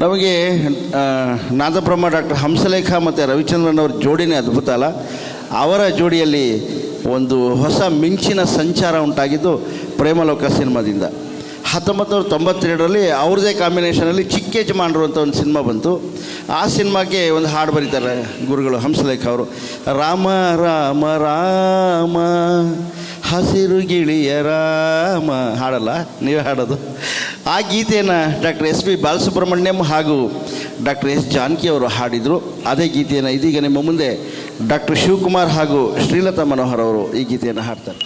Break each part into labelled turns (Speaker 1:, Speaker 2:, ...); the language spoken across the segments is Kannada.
Speaker 1: ನಮಗೆ ನಾದಬ್ರಹ್ಮ ಡಾಕ್ಟರ್ ಹಂಸಲೇಖ ಮತ್ತು ರವಿಚಂದ್ರನ್ ಅವರ ಜೋಡಿನೇ ಅದ್ಭುತ ಅಲ್ಲ? ಅವರ ಜೋಡಿಯಲ್ಲಿ ಒಂದು ಹೊಸ ಮಿಂಚಿನ ಸಂಚಾರ ಉಂಟಾಗಿದ್ದು ಪ್ರೇಮಲೋಕ ಸಿನಿಮಾದಿಂದ. ಹತ್ತೊಂಬತ್ತು ನೂರ ತೊಂಬತ್ತೆರಡರಲ್ಲಿ ಅವ್ರದ್ದೇ ಕಾಂಬಿನೇಷನಲ್ಲಿ ಚಿಕ್ಕ ಯಜಮಾನರು ಅಂತ ಒಂದು ಸಿನಿಮಾ ಬಂತು. ಆ ಸಿನಿಮಾಗೆ ಒಂದು ಹಾಡು ಬರೀತಾರೆ ಗುರುಗಳು ಹಂಸಲೇಖ ಅವರು. ರಾಮ ರಾಮ ರಾಮ, ಹಸಿರು ಗಿಳಿಯ ರಾಮ. ಹಾಡಲ್ಲ? ನೀವೇ ಹಾಡೋದು. ಆ ಗೀತೆಯನ್ನು ಡಾಕ್ಟರ್ ಎಸ್ ಪಿ ಬಾಲಸುಬ್ರಹ್ಮಣ್ಯಂ ಹಾಗೂ ಡಾಕ್ಟರ್ ಎಸ್ ಜಾನಕಿ ಅವರು ಹಾಡಿದರು. ಅದೇ ಗೀತೆಯನ್ನು ಇದೀಗ ನಿಮ್ಮ ಮುಂದೆ ಡಾಕ್ಟರ್ ಶಿವಕುಮಾರ್ ಹಾಗೂ ಶ್ರೀಲತಾ ಮನೋಹರ್ ಅವರು ಈ ಗೀತೆಯನ್ನು ಹಾಡ್ತಾರೆ.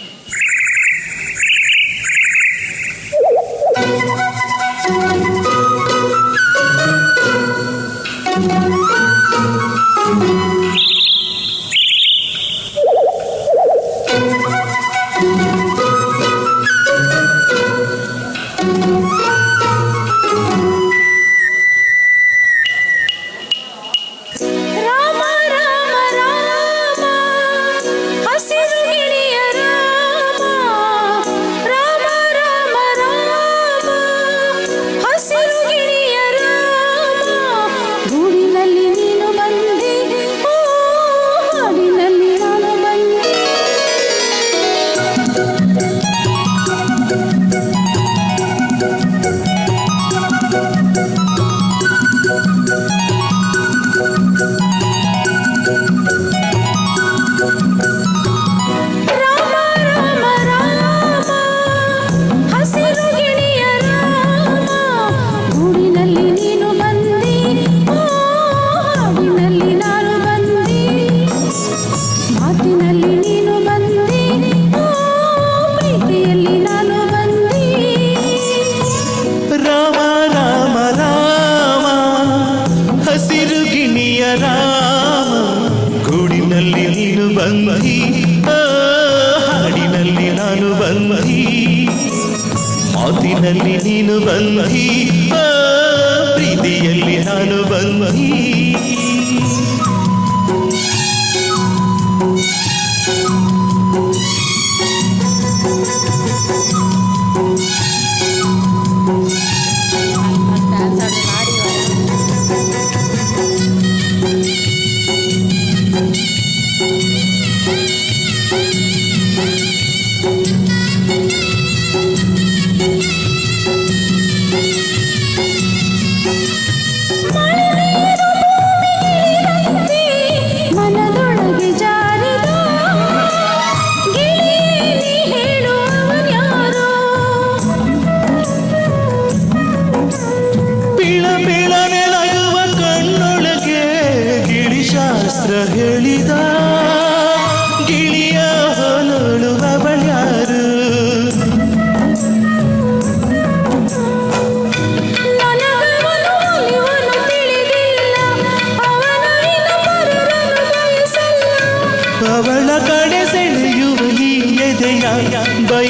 Speaker 2: ಮಾತಿನಲ್ಲಿ ನೀನು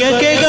Speaker 3: ಎದೆಯ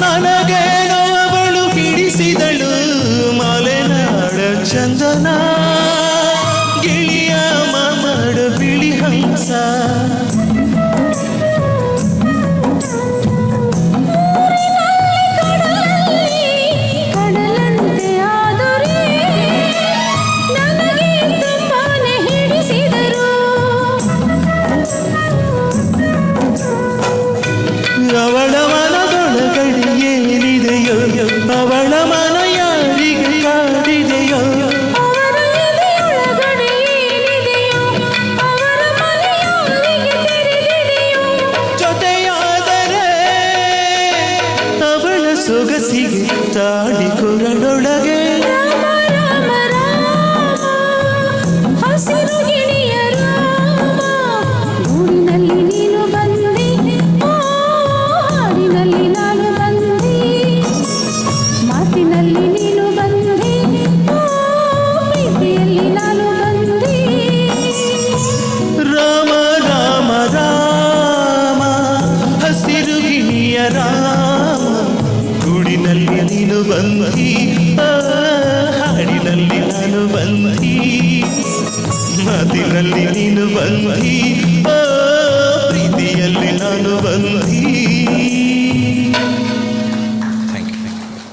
Speaker 3: ನನಗೇನೋ ಅವಳು ಬಿಡಿಸಿದಳು ಮಲೆನಾಡ ಚಂದನ
Speaker 2: താടി
Speaker 3: ಮಾತಿನಲ್ಲಿ ನೀನು ಬಂದಿ ಪ್ರೀತಿಯಲ್ಲಿ ನಾನು ಬಂದಿ.